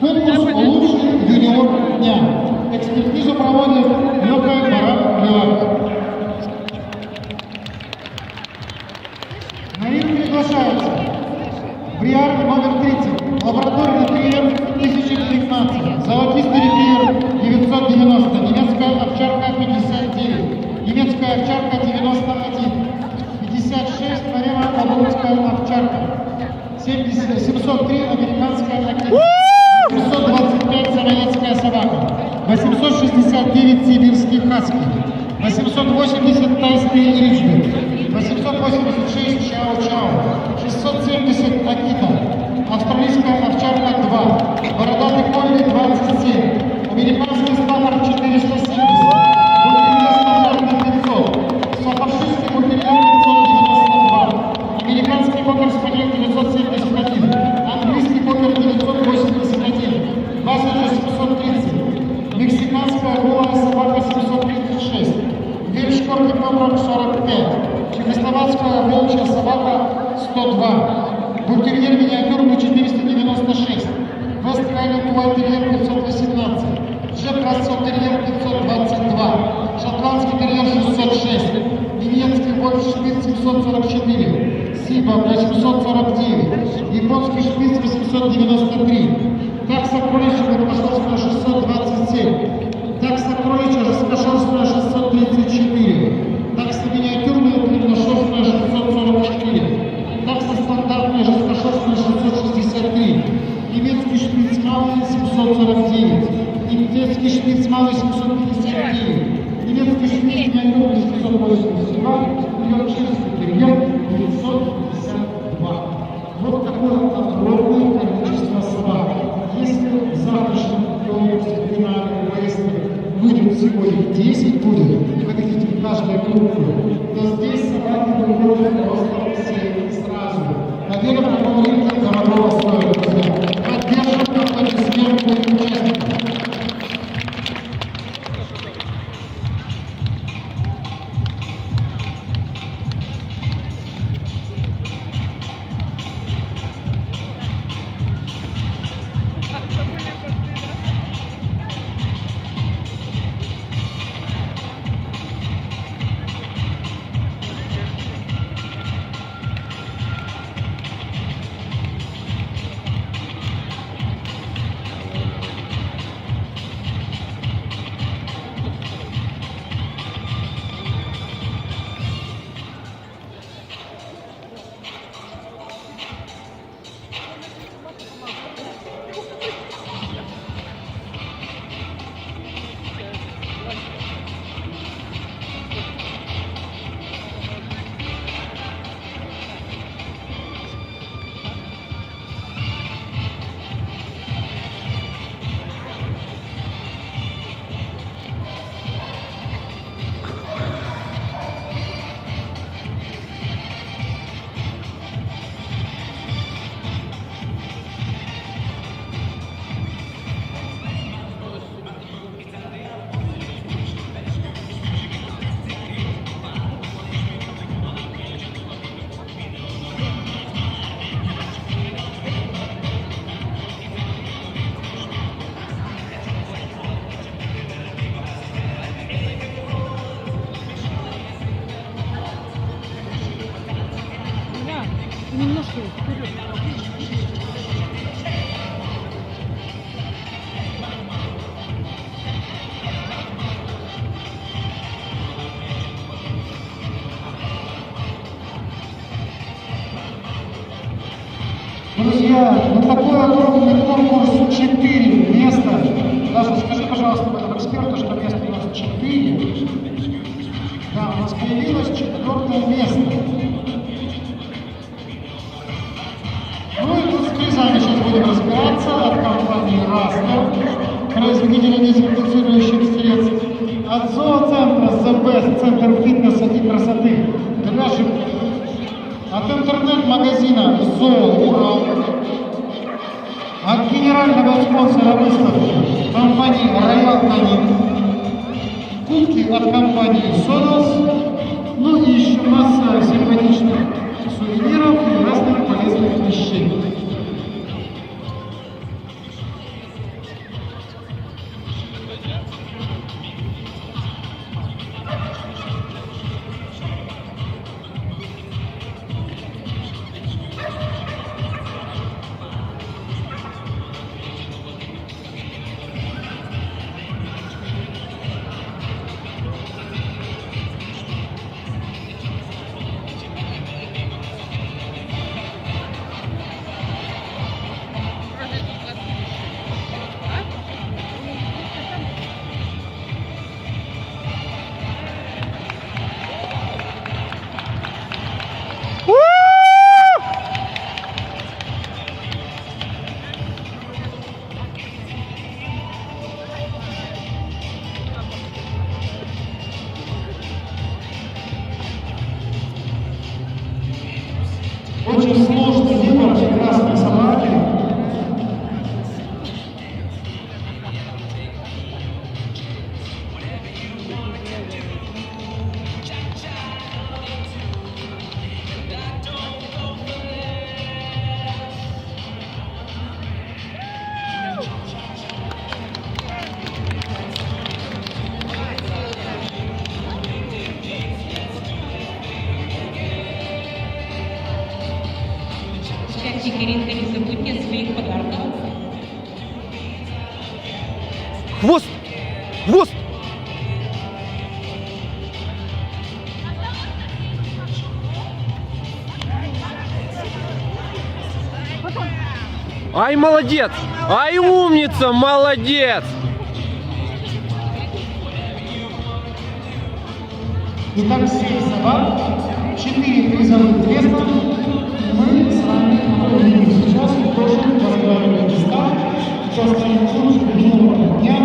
Конкурс «Лучший юниор дня». Экспертизу проводит Марат Левак. 70, 703 американская акита, 825 самоедская собака, 869 сибирский хаски, 880 тайский ричбек, 886 чао-чао, 670 акита, австралийская овчарка 2, бородатый колли 27, американский стандарт 470, 102, бультерьер миниатюрный 496, Вест Хайленд Уайтерьер 518, Джек Рассел Терьер 522, шотландский терьер 606, немецкий вольф шпиц 744, Сиба 849, Вот такое огромное количество собак. Если в завтрашнем конкурсе финале выставке будет всего их 10 будет, вы хотите в каждой немножко вперед. Друзья, на такой огромный конкурс 4 места. Даша, скажи, пожалуйста, моему эксперту, что место у нас 4. Да, у нас появилось четвертое место. Раска, производителя дезинфицирующих средств, от зооцентра Best, центр фитнеса и красоты для животных, от интернет-магазина Зоо Урал, от генерального спонсора выставки. Компании Royal Canin, кубки от компании Sonos, ну и еще масса симпатичных which is вечеринка, не забудьте своих подарков. Хвост! Хвост! Ай, молодец! Ай, умница, молодец! Итак, 7 собак, 4 призовых кресла, мы с вами увидим сейчас тоже возглавленный места, кто станет лучшим минулого дня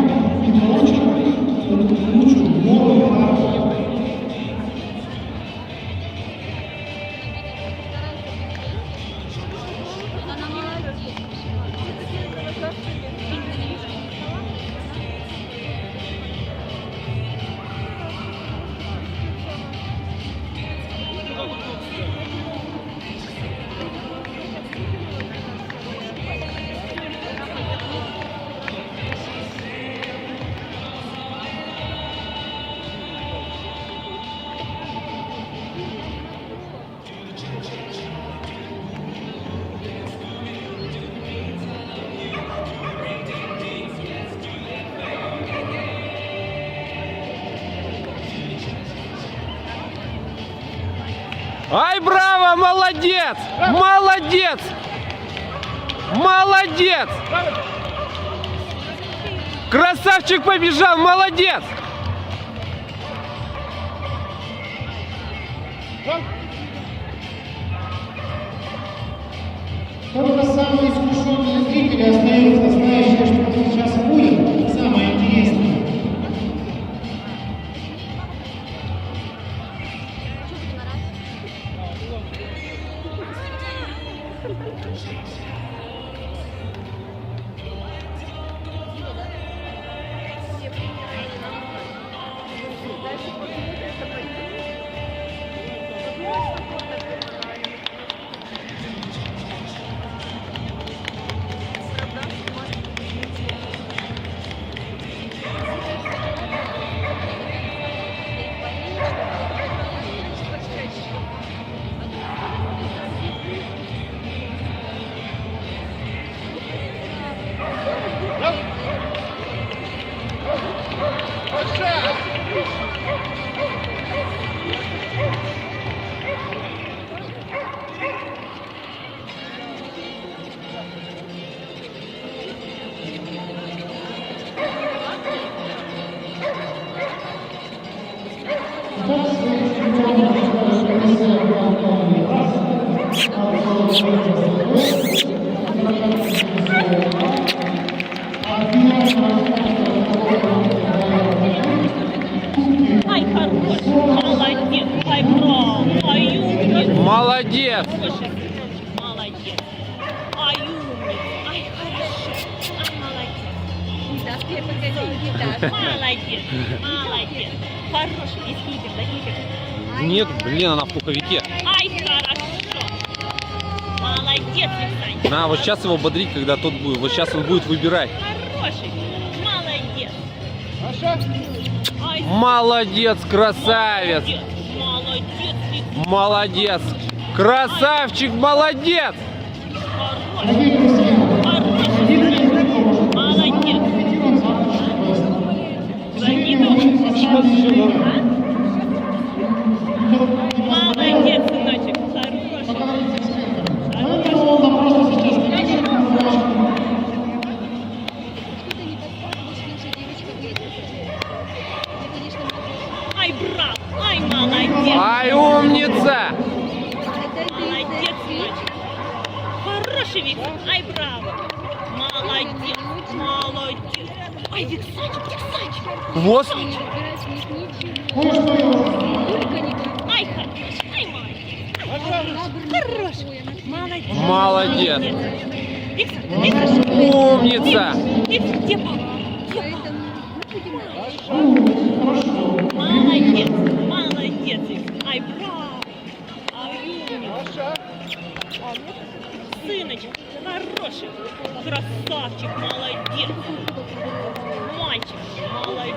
Ай, браво, молодец! Молодец! Молодец! Красавчик побежал, молодец! Самые Итак, Ай, хорош, молодец, ай, браво, ай, умница. Молодец! Слушай, молодец, ай, умница, ай, хорошо, ай, молодец. Да, теперь покажи, да. Молодец, молодец. Хороший, без хипер, да хипер. Нет, блин, она в пуховике. Ай, хорошо. Молодец, Александр. На, вот сейчас его бодрить, когда тот будет. Вот сейчас он будет выбирать. Хороший, молодец. Ай, Молодец, красавец! Молодец. Молодец! Красавчик, молодец! Хороший. Молодец. Молодец, сыночек, хороший. Давайте он просто сейчас скажет, Что ты не подсказываешь, наша девочка едет. Я, конечно, могу. Ай, браво, ай, молодец. Ай, умница! Это Молодец, сыночек. Хороший Виксак, ай, браво. Молодец, молодец. Ай, Виксачек, Виксачек. Хвост! не выбирать у них ничего. кое-что я узнал. Только не так. Ай, хороший, ай, молодец. Хороший. Молодец. Молодец. Виксак, Виксак. Умница! Виксак, где папа? Где папа? Поэтому мы будем Хорошо. Молодец, молодец. Ай, браво. Умница. Сыночек, хороший. Красавчик, молодец. Мальчик, молодец,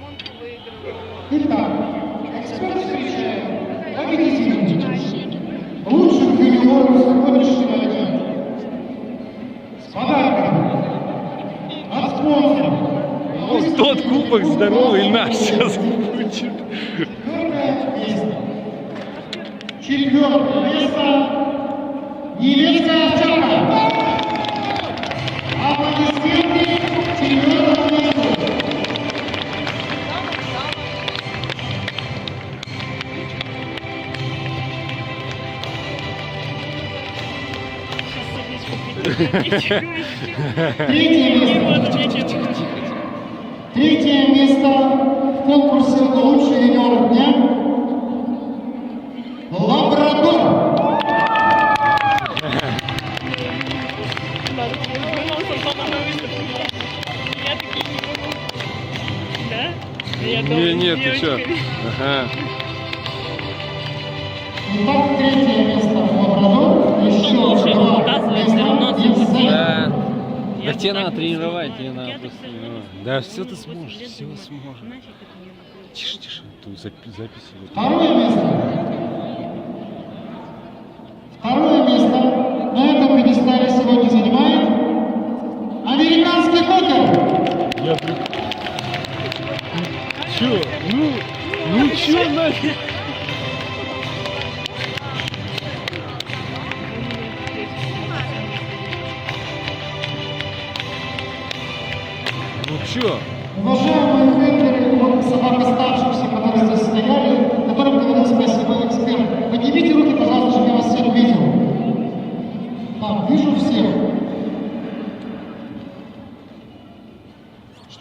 Монку выиграла. Итак, эксперт встречаем. Победитель. Лучших юниоров сегодняшнего дня. С подарком. От спонсора. Ну, тот кубок здоровый нас сейчас будет. Четвертое место. Невеста Третье место. Третье место в конкурсе «Лучший юниор дня» Лабрадор. Не, нет, ты что? Ага. Итак, третье место в Лабрадор. Еще два места. Да. Я да тебя надо тренировать, тебе надо просто тренировать. Да, все ты сможешь, все сможешь. Тише, тише, тут запись. Второе место.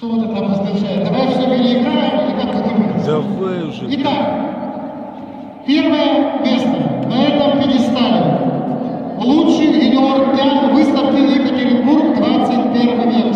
Кто-то там поставляет. Давай все переиграем или как ты думаешь? Давай уже. Итак, первое место на этом пьедестале. Лучший юниор дня выставки Екатеринбург 21 век.